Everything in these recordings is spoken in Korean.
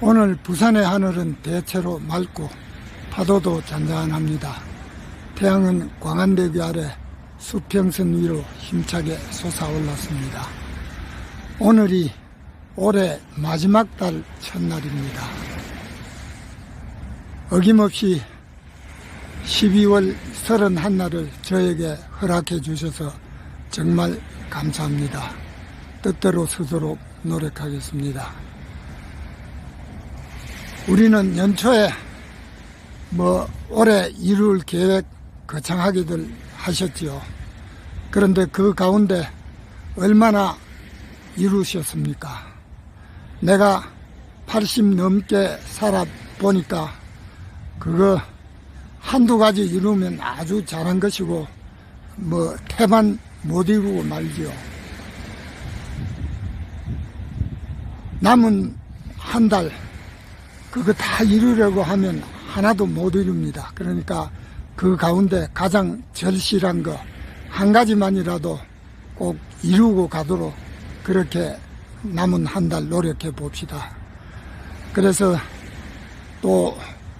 오늘 부산의 하늘은 대체로 맑고 파도도 잔잔합니다. 태양은 광안대교 아래 수평선 위로 힘차게 솟아올랐습니다. 오늘이 올해 마지막 달 첫날입니다. 어김없이 12월 31날을 저에게 허락해 주셔서 정말 감사합니다. 뜻대로 서도록 노력하겠습니다. 우리는 연초에 뭐 올해 이룰 계획 거창하게들 하셨지요. 그런데 그 가운데 얼마나 이루셨습니까? 내가 80 넘게 살아보니까 그거 한두 가지 이루면 아주 잘한 것이고 뭐 태반 못 이루고 말지요. 남은 한 달 그거 다 이루려고 하면 하나도 못 이룹니다. 그러니까 그 가운데 가장 절실한 거 한 가지만이라도 꼭 이루고 가도록 그렇게 남은 한 달 노력해 봅시다. 그래서 또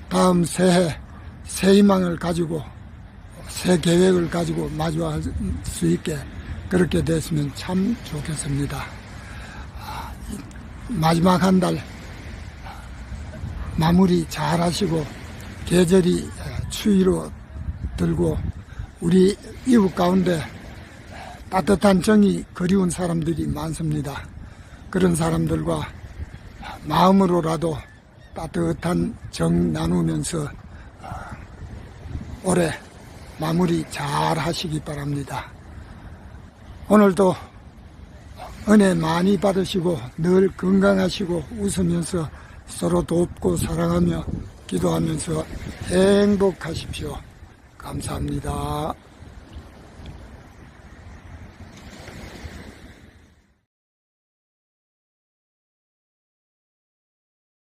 다음 새해 새 희망을 가지고 새 계획을 가지고 마주할 수 있게 그렇게 됐으면 참 좋겠습니다. 아, 마지막 한 달 마무리 잘 하시고 계절이 추위로 들고 우리 이웃 가운데 따뜻한 정이 그리운 사람들이 많습니다. 그런 사람들과 마음으로라도 따뜻한 정 나누면서 올해 마무리 잘 하시기 바랍니다. 오늘도 은혜 많이 받으시고 늘 건강하시고 웃으면서 서로 돕고 사랑하며 기도하면서 행복하십시오. 감사합니다.